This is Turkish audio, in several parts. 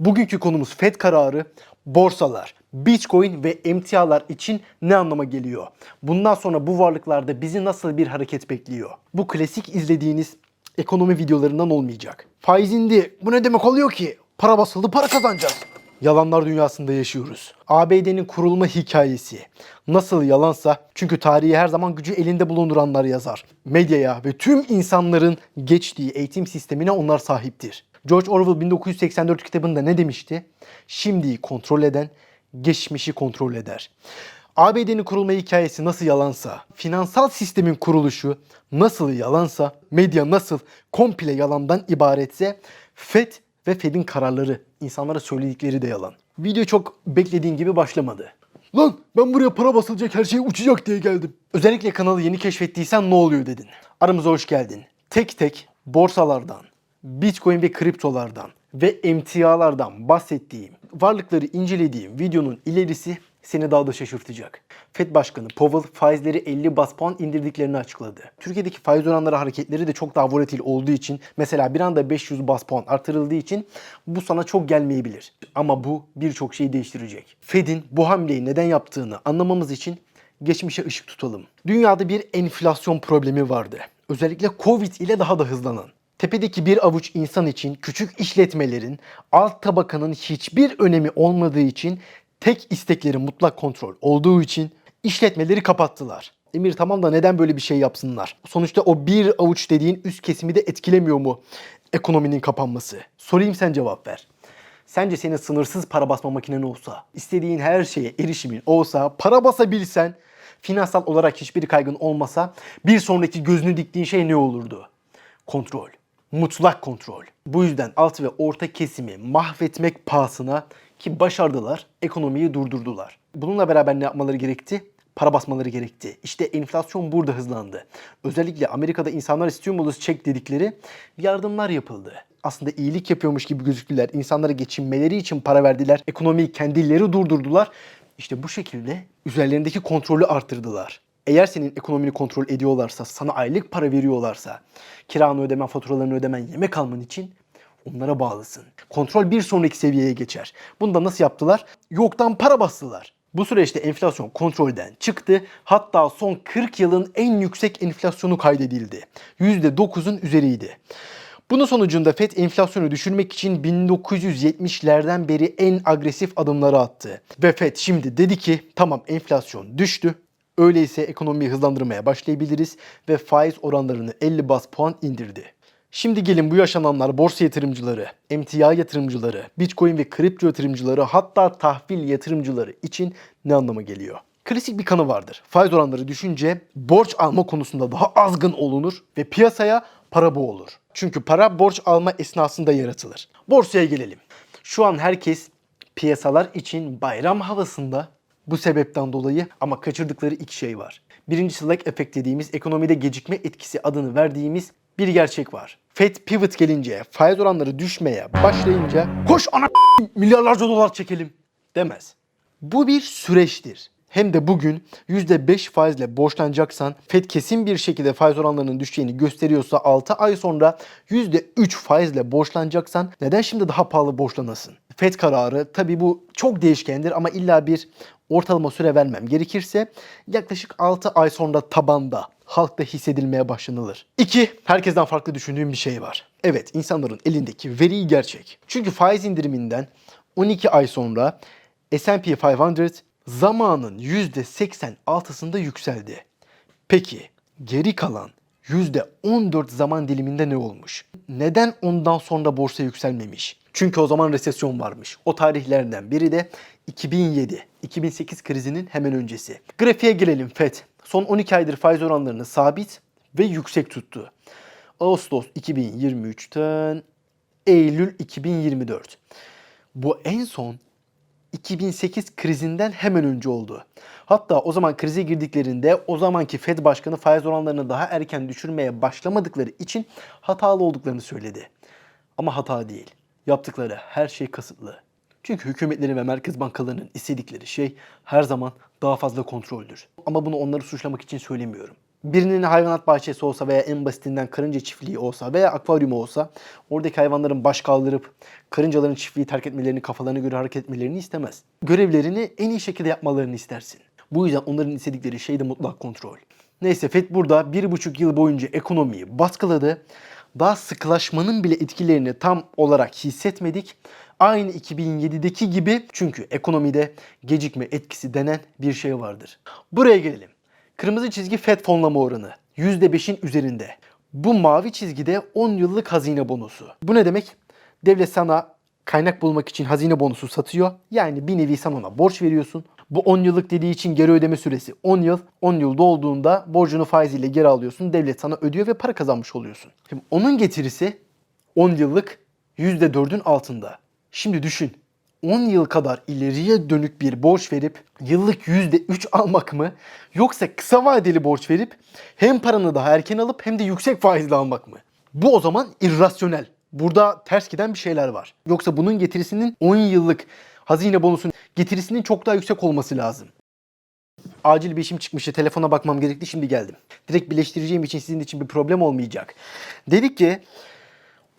Bugünkü konumuz FED kararı, borsalar, Bitcoin ve emtialar için ne anlama geliyor? Bundan sonra bu varlıklarda bizi nasıl bir hareket bekliyor? Bu klasik izlediğiniz ekonomi videolarından olmayacak. Faiz indi. Bu ne demek oluyor ki? Para basıldı, para kazanacağız. Yalanlar dünyasında yaşıyoruz. ABD'nin kurulma hikayesi. Nasıl yalansa çünkü tarihi her zaman gücü elinde bulunduranlar yazar. Medyaya ve tüm insanların geçtiği eğitim sistemine onlar sahiptir. George Orwell 1984 kitabında ne demişti? Şimdiyi kontrol eden geçmişi kontrol eder. ABD'nin kurulma hikayesi nasıl yalansa, finansal sistemin kuruluşu nasıl yalansa, medya nasıl komple yalandan ibaretse, FED ve Fed'in kararları, insanlara söyledikleri de yalan. Video çok beklediğin gibi başlamadı. Lan ben buraya para basılacak her şey uçacak diye geldim. Özellikle kanalı yeni keşfettiysen ne oluyor dedin. Aramıza hoş geldin. Tek tek borsalardan, Bitcoin ve kriptolardan ve emtialardan bahsettiğim, varlıkları incelediğim videonun ilerisi seni daha da şaşırtacak. FED Başkanı Powell faizleri 50 bas puan indirdiklerini açıkladı. Türkiye'deki faiz oranları hareketleri de çok daha volatil olduğu için mesela bir anda 500 bas puan artırıldığı için bu sana çok gelmeyebilir. Ama bu birçok şeyi değiştirecek. FED'in bu hamleyi neden yaptığını anlamamız için geçmişe ışık tutalım. Dünyada bir enflasyon problemi vardı. Özellikle Covid ile daha da hızlanan. Tepedeki bir avuç insan için küçük işletmelerin alt tabakanın hiçbir önemi olmadığı için tek istekleri mutlak kontrol olduğu için işletmeleri kapattılar. Emir tamam da neden böyle bir şey yapsınlar? Sonuçta o bir avuç dediğin üst kesimi de etkilemiyor mu ekonominin kapanması? Sorayım sen cevap ver. Sence senin sınırsız para basma makinen olsa, istediğin her şeye erişimin olsa, para basabilsen, finansal olarak hiçbir kaygın olmasa bir sonraki gözünü diktiğin şey ne olurdu? Kontrol. Mutlak kontrol. Bu yüzden alt ve orta kesimi mahvetmek pahasına ki başardılar, ekonomiyi durdurdular. Bununla beraber ne yapmaları gerekti? Para basmaları gerekti. İşte enflasyon burada hızlandı. Özellikle Amerika'da insanlar stimulus çek dedikleri yardımlar yapıldı. Aslında iyilik yapıyormuş gibi gözüktüler. İnsanlara geçinmeleri için para verdiler. Ekonomiyi kendileri durdurdular. İşte bu şekilde üzerlerindeki kontrolü artırdılar. Eğer senin ekonomini kontrol ediyorlarsa, sana aylık para veriyorlarsa, kiranı ödemen, faturalarını ödemen, yemek alman için onlara bağlısın. Kontrol bir sonraki seviyeye geçer. Bunu da nasıl yaptılar? Yoktan para bastılar. Bu süreçte enflasyon kontrolden çıktı. Hatta son 40 yılın en yüksek enflasyonu kaydedildi. %9'un üzeriydi. Bunun sonucunda FED enflasyonu düşürmek için 1970'lerden beri en agresif adımları attı. Ve FED şimdi dedi ki tamam enflasyon düştü. Öyleyse ekonomiyi hızlandırmaya başlayabiliriz ve faiz oranlarını 50 bas puan indirdi. Şimdi gelin bu yaşananlar borsa yatırımcıları, emtia yatırımcıları, bitcoin ve kripto yatırımcıları hatta tahvil yatırımcıları için ne anlama geliyor? Klasik bir kanı vardır. Faiz oranları düşünce borç alma konusunda daha azgın olunur ve piyasaya para bu olur. Çünkü para borç alma esnasında yaratılır. Borsaya gelelim. Şu an herkes piyasalar için bayram havasında bu sebepten dolayı ama kaçırdıkları iki şey var. Birincisi lag efekt dediğimiz ekonomide gecikme etkisi adını verdiğimiz bir gerçek var. Fed pivot gelince, faiz oranları düşmeye başlayınca koş ana milyarlarca dolar çekelim demez. Bu bir süreçtir. Hem de bugün %5 faizle borçlanacaksan Fed kesin bir şekilde faiz oranlarının düşeceğini gösteriyorsa 6 ay sonra %3 faizle borçlanacaksan neden şimdi daha pahalı borçlanasın? Fed kararı tabi bu çok değişkendir ama illa bir ortalama süre vermem gerekirse yaklaşık 6 ay sonra tabanda halkta hissedilmeye başlanılır. 2. Herkesten farklı düşündüğüm bir şey var. Evet insanların elindeki veri gerçek. Çünkü faiz indiriminden 12 ay sonra S&P 500 zamanın %86'sında yükseldi. Peki geri kalan %14 zaman diliminde ne olmuş? Neden ondan sonra borsa yükselmemiş? Çünkü o zaman resesyon varmış. O tarihlerden biri de 2007-2008 krizinin hemen öncesi. Grafiğe gelelim FED. Son 12 aydır faiz oranlarını sabit ve yüksek tuttu. Ağustos 2023'ten Eylül 2024. Bu en son 2008 krizinden hemen önce oldu. Hatta o zaman krize girdiklerinde o zamanki Fed Başkanı faiz oranlarını daha erken düşürmeye başlamadıkları için hatalı olduklarını söyledi. Ama hata değil. Yaptıkları her şey kasıtlı. Çünkü hükümetlerin ve merkez bankalarının istedikleri şey her zaman daha fazla kontroldür. Ama bunu onları suçlamak için söylemiyorum. birinin hayvanat bahçesi olsa veya en basitinden karınca çiftliği olsa veya akvaryumu olsa oradaki hayvanların baş kaldırıp karıncaların çiftliği terk etmelerini, kafalarına göre hareket etmelerini istemez. Görevlerini en iyi şekilde yapmalarını istersin. Bu yüzden onların istedikleri şey de mutlak kontrol. Neyse FED burada bir buçuk yıl boyunca ekonomiyi baskıladı. Daha sıkılaşmanın bile etkilerini tam olarak hissetmedik. Aynı 2007'deki gibi çünkü ekonomide gecikme etkisi denen bir şey vardır. Buraya gelelim. Kırmızı çizgi FED fonlama oranı %5'in üzerinde. Bu mavi çizgide 10 yıllık hazine bonusu. Bu ne demek? Devlet sana kaynak bulmak için hazine bonusu satıyor. Yani bir nevi sen ona borç veriyorsun. Bu 10 yıllık dediği için geri ödeme süresi 10 yıl. 10 yıl dolduğunda borcunu faiziyle geri alıyorsun. Devlet sana ödüyor ve para kazanmış oluyorsun. Şimdi onun getirisi 10 yıllık %4'ün altında. Şimdi düşün. 10 yıl kadar ileriye dönük bir borç verip yıllık %3 almak mı? Yoksa kısa vadeli borç verip hem paranı daha erken alıp hem de yüksek faizle almak mı? Bu o zaman irrasyonel. Burada ters giden bir şeyler var. Yoksa bunun getirisinin 10 yıllık hazine bonusunun getirisinin çok daha yüksek olması lazım. Acil bir işim çıkmıştı. Telefona bakmam gerekti. Şimdi geldim. Direkt birleştireceğim için sizin için bir problem olmayacak. Dedik ki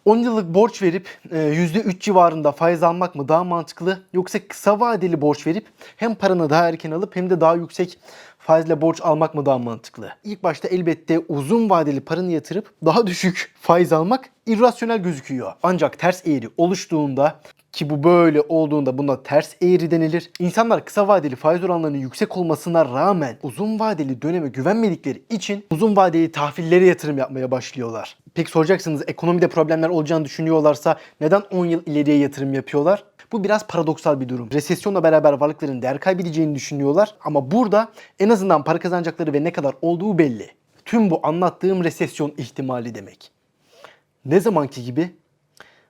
10 yıllık borç verip e, %3 civarında faiz almak mı daha mantıklı yoksa kısa vadeli borç verip hem paranı daha erken alıp hem de daha yüksek faizle borç almak mı daha mantıklı? İlk başta elbette uzun vadeli paranı yatırıp daha düşük faiz almak irrasyonel gözüküyor. Ancak ters eğri oluştuğunda ki bu böyle olduğunda buna ters eğri denilir. İnsanlar kısa vadeli faiz oranlarının yüksek olmasına rağmen uzun vadeli döneme güvenmedikleri için uzun vadeli tahvillere yatırım yapmaya başlıyorlar. Peki soracaksınız ekonomide problemler olacağını düşünüyorlarsa neden 10 yıl ileriye yatırım yapıyorlar? Bu biraz paradoksal bir durum. Resesyonla beraber varlıkların değer kaybedeceğini düşünüyorlar ama burada en azından para kazanacakları ve ne kadar olduğu belli. Tüm bu anlattığım resesyon ihtimali demek. Ne zamanki gibi?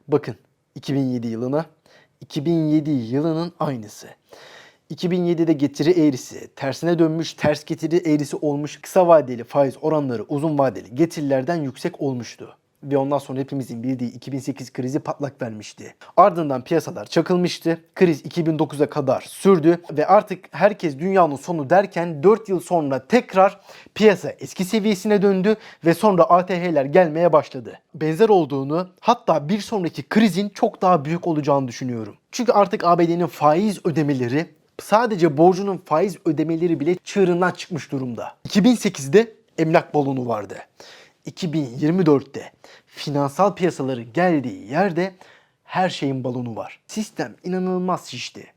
Bakın 2007 yılına 2007 yılının aynısı. 2007'de getiri eğrisi tersine dönmüş, ters getiri eğrisi olmuş, kısa vadeli faiz oranları uzun vadeli getirilerden yüksek olmuştu. Ve ondan sonra hepimizin bildiği 2008 krizi patlak vermişti. Ardından piyasalar çakılmıştı. Kriz 2009'a kadar sürdü ve artık herkes dünyanın sonu derken 4 yıl sonra tekrar piyasa eski seviyesine döndü ve sonra ATH'ler gelmeye başladı. Benzer olduğunu hatta bir sonraki krizin çok daha büyük olacağını düşünüyorum. Çünkü artık ABD'nin faiz ödemeleri sadece borcunun faiz ödemeleri bile çığırından çıkmış durumda. 2008'de emlak balonu vardı. 2024'te finansal piyasaların geldiği yerde her şeyin balonu var. Sistem inanılmaz şişti.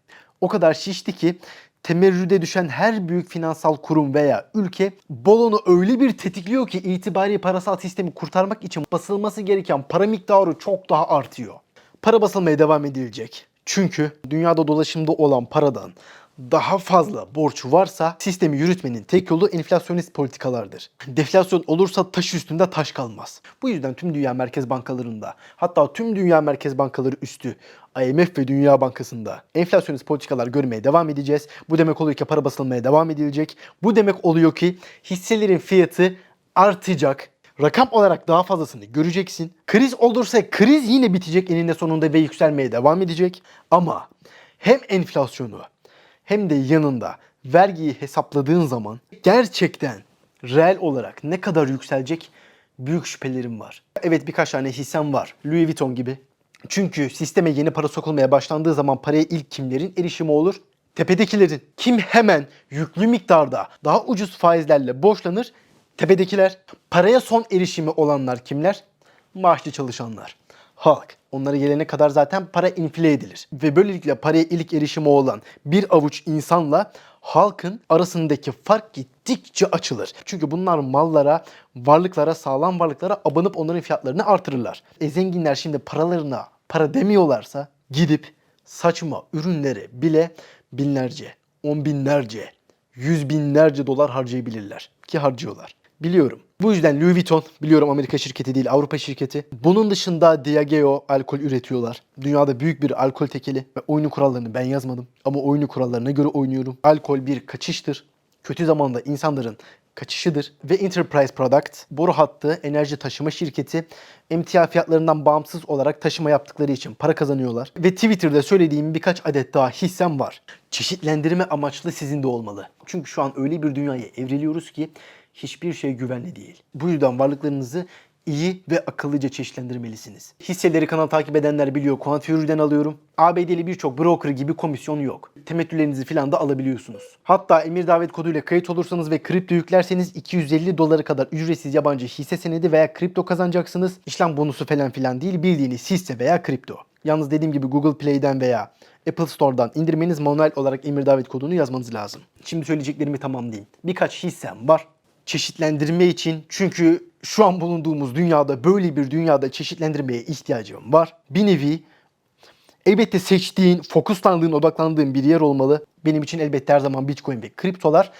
O kadar şişti ki temerrüde düşen her büyük finansal kurum veya ülke balonu öyle bir tetikliyor ki itibari parasal sistemi kurtarmak için basılması gereken para miktarı çok daha artıyor. Para basılmaya devam edilecek. Çünkü dünyada dolaşımda olan paradan daha fazla borç varsa sistemi yürütmenin tek yolu enflasyonist politikalardır. Deflasyon olursa taş üstünde taş kalmaz. Bu yüzden tüm dünya merkez bankalarında hatta tüm dünya merkez bankaları üstü IMF ve Dünya Bankası'nda enflasyonist politikalar görmeye devam edeceğiz. Bu demek oluyor ki para basılmaya devam edilecek. Bu demek oluyor ki hisselerin fiyatı artacak. Rakam olarak daha fazlasını göreceksin. Kriz olursa kriz yine bitecek eninde sonunda ve yükselmeye devam edecek. Ama hem enflasyonu hem de yanında vergiyi hesapladığın zaman gerçekten reel olarak ne kadar yükselecek büyük şüphelerim var. Evet birkaç tane hissem var. Louis Vuitton gibi. Çünkü sisteme yeni para sokulmaya başlandığı zaman paraya ilk kimlerin erişimi olur? Tepedekilerin. Kim hemen yüklü miktarda daha ucuz faizlerle borçlanır? Tepedekiler. Paraya son erişimi olanlar kimler? Maaşlı çalışanlar. Halk. Onlara gelene kadar zaten para infle edilir. Ve böylelikle paraya ilk erişimi olan bir avuç insanla halkın arasındaki fark gittikçe açılır. Çünkü bunlar mallara, varlıklara, sağlam varlıklara abanıp onların fiyatlarını artırırlar. E zenginler şimdi paralarına para demiyorlarsa gidip saçma ürünlere bile binlerce, on binlerce, yüz binlerce dolar harcayabilirler. Ki harcıyorlar. Biliyorum. Bu yüzden Louis Vuitton, biliyorum Amerika şirketi değil Avrupa şirketi. Bunun dışında Diageo alkol üretiyorlar. Dünyada büyük bir alkol tekeli ve oyunu kurallarını ben yazmadım. Ama oyunu kurallarına göre oynuyorum. Alkol bir kaçıştır. Kötü zamanda insanların kaçışıdır. Ve Enterprise Product, boru hattı, enerji taşıma şirketi emtia fiyatlarından bağımsız olarak taşıma yaptıkları için para kazanıyorlar. Ve Twitter'da söylediğim birkaç adet daha hissem var. Çeşitlendirme amaçlı sizin de olmalı. Çünkü şu an öyle bir dünyaya evriliyoruz ki hiçbir şey güvenli değil. Bu yüzden varlıklarınızı iyi ve akıllıca çeşitlendirmelisiniz. Hisseleri kanal takip edenler biliyor. Quant Fury'den alıyorum. ABD'li birçok broker gibi komisyon yok. Temettülerinizi falan da alabiliyorsunuz. Hatta emir davet koduyla kayıt olursanız ve kripto yüklerseniz 250 dolara kadar ücretsiz yabancı hisse senedi veya kripto kazanacaksınız. İşlem bonusu falan filan değil bildiğiniz hisse veya kripto. Yalnız dediğim gibi Google Play'den veya Apple Store'dan indirmeniz manuel olarak emir davet kodunu yazmanız lazım. Şimdi söyleyeceklerimi tamamlayayım. Birkaç hissem var. Çeşitlendirme için çünkü şu an bulunduğumuz dünyada böyle bir dünyada çeşitlendirmeye ihtiyacım var. Bir nevi elbette seçtiğin, fokuslandığın, odaklandığın bir yer olmalı. Benim için elbette her zaman Bitcoin ve kriptolar.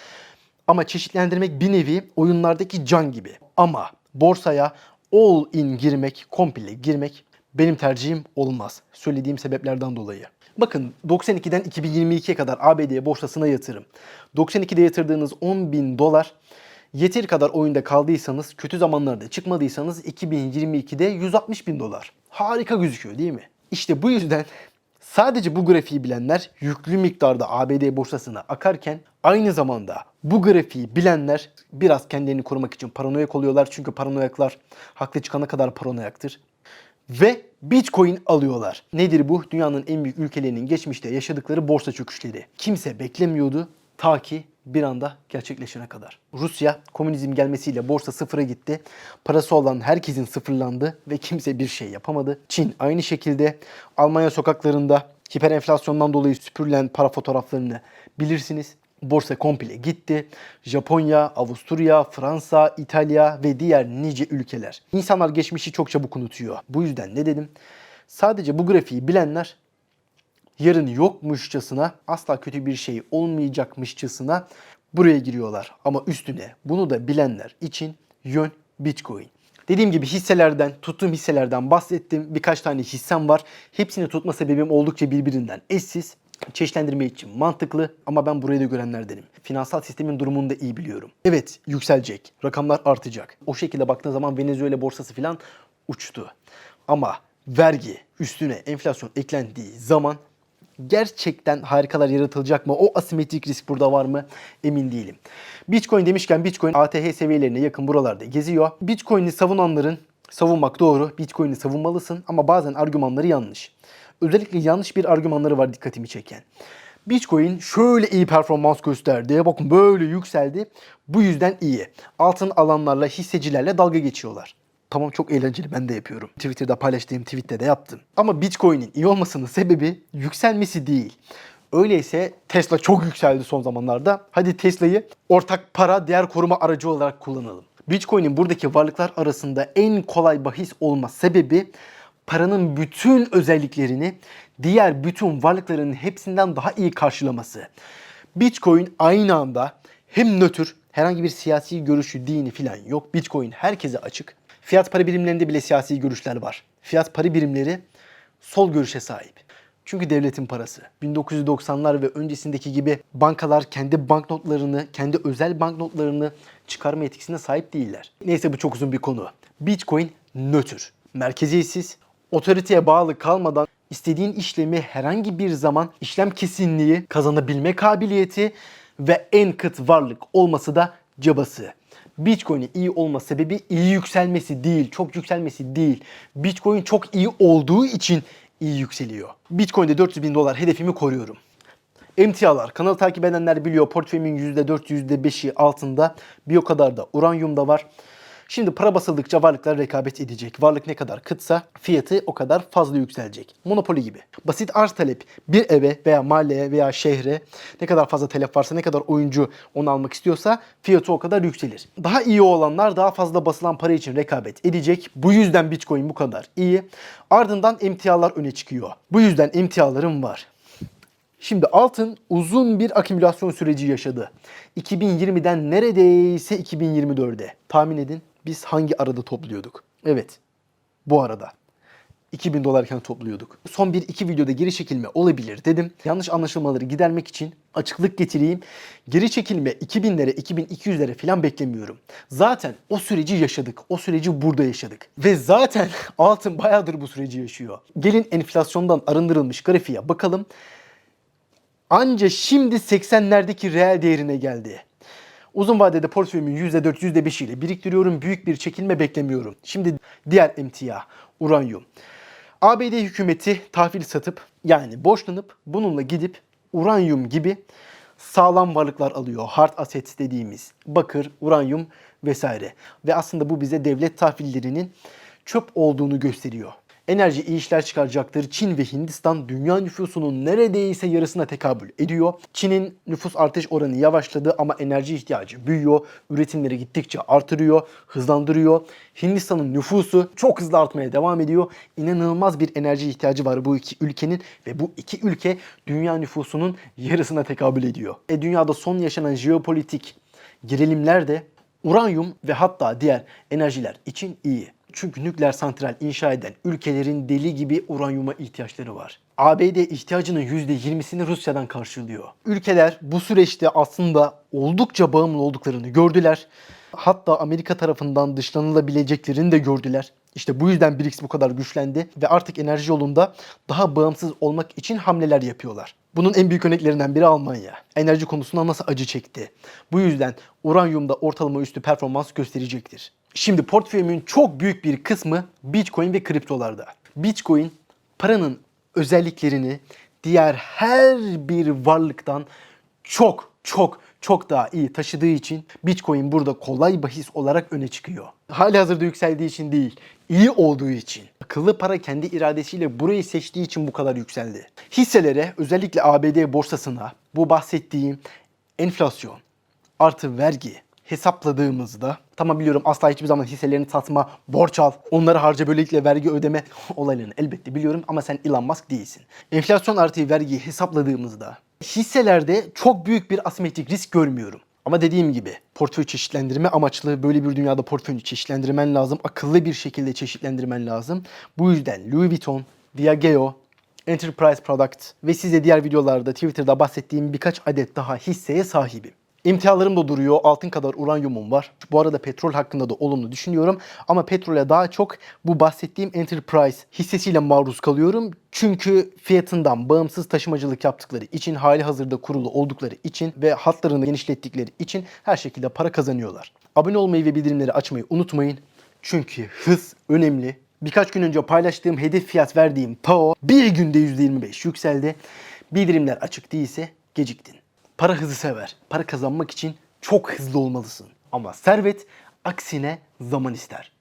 Ama çeşitlendirmek bir nevi oyunlardaki can gibi. Ama borsaya all in girmek, komple girmek benim tercihim olmaz. Söylediğim sebeplerden dolayı. Bakın 92'den 2022'ye kadar ABD borsasına yatırım. 92'de yatırdığınız 10 bin dolar yeteri kadar oyunda kaldıysanız, kötü zamanlarda çıkmadıysanız 2022'de 160 bin dolar. Harika gözüküyor değil mi? İşte bu yüzden sadece bu grafiği bilenler yüklü miktarda ABD borsasına akarken aynı zamanda bu grafiği bilenler biraz kendilerini korumak için paranoyak oluyorlar. Çünkü paranoyaklar haklı çıkana kadar paranoyaktır ve Bitcoin alıyorlar. Nedir bu? Dünyanın en büyük ülkelerinin geçmişte yaşadıkları borsa çöküşleri. Kimse beklemiyordu ta ki bir anda gerçekleşene kadar. Rusya komünizm gelmesiyle borsa sıfıra gitti. Parası olan herkesin sıfırlandı ve kimse bir şey yapamadı. Çin aynı şekilde Almanya sokaklarında hiperenflasyondan dolayı süpürülen para fotoğraflarını bilirsiniz. Borsa komple gitti. Japonya, Avusturya, Fransa, İtalya ve diğer nice ülkeler. İnsanlar geçmişi çok çabuk unutuyor. Bu yüzden ne dedim? Sadece bu grafiği bilenler yarın yokmuşçasına, asla kötü bir şey olmayacakmışçasına buraya giriyorlar. Ama üstüne bunu da bilenler için yön Bitcoin. Dediğim gibi hisselerden, tuttuğum hisselerden bahsettim. Birkaç tane hissem var. Hepsini tutma sebebim oldukça birbirinden eşsiz. Çeşitlendirme için mantıklı ama ben burayı da görenlerdenim. Finansal sistemin durumunu da iyi biliyorum. Evet yükselecek, rakamlar artacak. O şekilde baktığın zaman Venezuela borsası falan uçtu. Ama vergi üstüne enflasyon eklendiği zaman gerçekten harikalar yaratılacak mı? O asimetrik risk burada var mı? Emin değilim. Bitcoin demişken Bitcoin ATH seviyelerine yakın buralarda geziyor. Bitcoin'i savunanların savunmak doğru. Bitcoin'i savunmalısın ama bazen argümanları yanlış. Özellikle yanlış bir argümanları var dikkatimi çeken. Bitcoin şöyle iyi performans gösterdi. Bakın böyle yükseldi. Bu yüzden iyi. Altın alanlarla, hissecilerle dalga geçiyorlar. Tamam çok eğlenceli ben de yapıyorum. Twitter'da paylaştığım tweette de yaptım. Ama Bitcoin'in iyi olmasının sebebi yükselmesi değil. Öyleyse Tesla çok yükseldi son zamanlarda. Hadi Tesla'yı ortak para değer koruma aracı olarak kullanalım. Bitcoin'in buradaki varlıklar arasında en kolay bahis olma sebebi paranın bütün özelliklerini diğer bütün varlıkların hepsinden daha iyi karşılaması. Bitcoin aynı anda hem nötr, herhangi bir siyasi görüşü, dini falan yok. Bitcoin herkese açık. Fiyat para birimlerinde bile siyasi görüşler var. Fiyat para birimleri sol görüşe sahip. Çünkü devletin parası. 1990'lar ve öncesindeki gibi bankalar kendi banknotlarını, kendi özel banknotlarını çıkarma yetkisine sahip değiller. Neyse bu çok uzun bir konu. Bitcoin nötr, merkeziyetsiz, otoriteye bağlı kalmadan istediğin işlemi herhangi bir zaman işlem kesinliği, kazanabilme kabiliyeti ve en kıt varlık olması da cabası. Bitcoin'in iyi olma sebebi iyi yükselmesi değil, çok yükselmesi değil. Bitcoin çok iyi olduğu için iyi yükseliyor. Bitcoin'de 400 bin dolar hedefimi koruyorum. Emtialar, kanalı takip edenler biliyor portföyümün %4, %5'i altında. Bir o kadar da uranyum da var. Şimdi para basıldıkça varlıklar rekabet edecek. Varlık ne kadar kıtsa fiyatı o kadar fazla yükselecek. Monopoli gibi. Basit arz talep bir eve veya mahalleye veya şehre ne kadar fazla talep varsa ne kadar oyuncu onu almak istiyorsa fiyatı o kadar yükselir. Daha iyi olanlar daha fazla basılan para için rekabet edecek. Bu yüzden Bitcoin bu kadar iyi. Ardından emtialar öne çıkıyor. Bu yüzden emtialarım var. Şimdi altın uzun bir akümülasyon süreci yaşadı. 2020'den neredeyse 2024'e. Tahmin edin biz hangi arada topluyorduk? Evet bu arada. 2000 dolarken topluyorduk. Son bir iki videoda geri çekilme olabilir dedim. Yanlış anlaşılmaları gidermek için açıklık getireyim. Geri çekilme 2000'lere 2200'lere falan beklemiyorum. Zaten o süreci yaşadık. O süreci burada yaşadık. Ve zaten altın bayağıdır bu süreci yaşıyor. Gelin enflasyondan arındırılmış grafiğe bakalım anca şimdi 80'lerdeki reel değerine geldi. Uzun vadede portföyümün %4, %5 ile biriktiriyorum. Büyük bir çekilme beklemiyorum. Şimdi diğer emtia, uranyum. ABD hükümeti tahvil satıp yani borçlanıp bununla gidip uranyum gibi sağlam varlıklar alıyor. Hard assets dediğimiz bakır, uranyum vesaire. Ve aslında bu bize devlet tahvillerinin çöp olduğunu gösteriyor. Enerji iyi işler çıkaracaktır. Çin ve Hindistan dünya nüfusunun neredeyse yarısına tekabül ediyor. Çin'in nüfus artış oranı yavaşladı ama enerji ihtiyacı büyüyor. Üretimleri gittikçe artırıyor, hızlandırıyor. Hindistan'ın nüfusu çok hızlı artmaya devam ediyor. İnanılmaz bir enerji ihtiyacı var bu iki ülkenin ve bu iki ülke dünya nüfusunun yarısına tekabül ediyor. E dünyada son yaşanan jeopolitik gerilimler de uranyum ve hatta diğer enerjiler için iyi. Çünkü nükleer santral inşa eden ülkelerin deli gibi uranyuma ihtiyaçları var. ABD ihtiyacının %20'sini Rusya'dan karşılıyor. Ülkeler bu süreçte aslında oldukça bağımlı olduklarını gördüler. Hatta Amerika tarafından dışlanılabileceklerini de gördüler. İşte bu yüzden BRICS bu kadar güçlendi ve artık enerji yolunda daha bağımsız olmak için hamleler yapıyorlar. Bunun en büyük örneklerinden biri Almanya. Enerji konusunda nasıl acı çekti. Bu yüzden uranyumda ortalama üstü performans gösterecektir. Şimdi portföyümün çok büyük bir kısmı Bitcoin ve kriptolarda. Bitcoin paranın özelliklerini diğer her bir varlıktan çok çok çok daha iyi taşıdığı için Bitcoin burada kolay bahis olarak öne çıkıyor. Hali hazırda yükseldiği için değil, iyi olduğu için. Akıllı para kendi iradesiyle burayı seçtiği için bu kadar yükseldi. Hisselere özellikle ABD borsasına bu bahsettiğim enflasyon artı vergi hesapladığımızda tamam biliyorum asla hiçbir zaman hisselerini satma, borç al, onları harca böylelikle vergi ödeme olaylarını elbette biliyorum ama sen Elon Musk değilsin. Enflasyon artı vergiyi hesapladığımızda hisselerde çok büyük bir asimetrik risk görmüyorum. Ama dediğim gibi portföy çeşitlendirme amaçlı böyle bir dünyada portföyünü çeşitlendirmen lazım. Akıllı bir şekilde çeşitlendirmen lazım. Bu yüzden Louis Vuitton, Diageo, Enterprise Product ve size diğer videolarda Twitter'da bahsettiğim birkaç adet daha hisseye sahibim. İmtihalarım da duruyor. Altın kadar uranyumum var. Bu arada petrol hakkında da olumlu düşünüyorum. Ama petrole daha çok bu bahsettiğim Enterprise hissesiyle maruz kalıyorum. Çünkü fiyatından bağımsız taşımacılık yaptıkları için, hali hazırda kurulu oldukları için ve hatlarını genişlettikleri için her şekilde para kazanıyorlar. Abone olmayı ve bildirimleri açmayı unutmayın. Çünkü hız önemli. Birkaç gün önce paylaştığım hedef fiyat verdiğim TAO bir günde %25 yükseldi. Bildirimler açık değilse geciktin. Para hızı sever. Para kazanmak için çok hızlı olmalısın. Ama servet aksine zaman ister.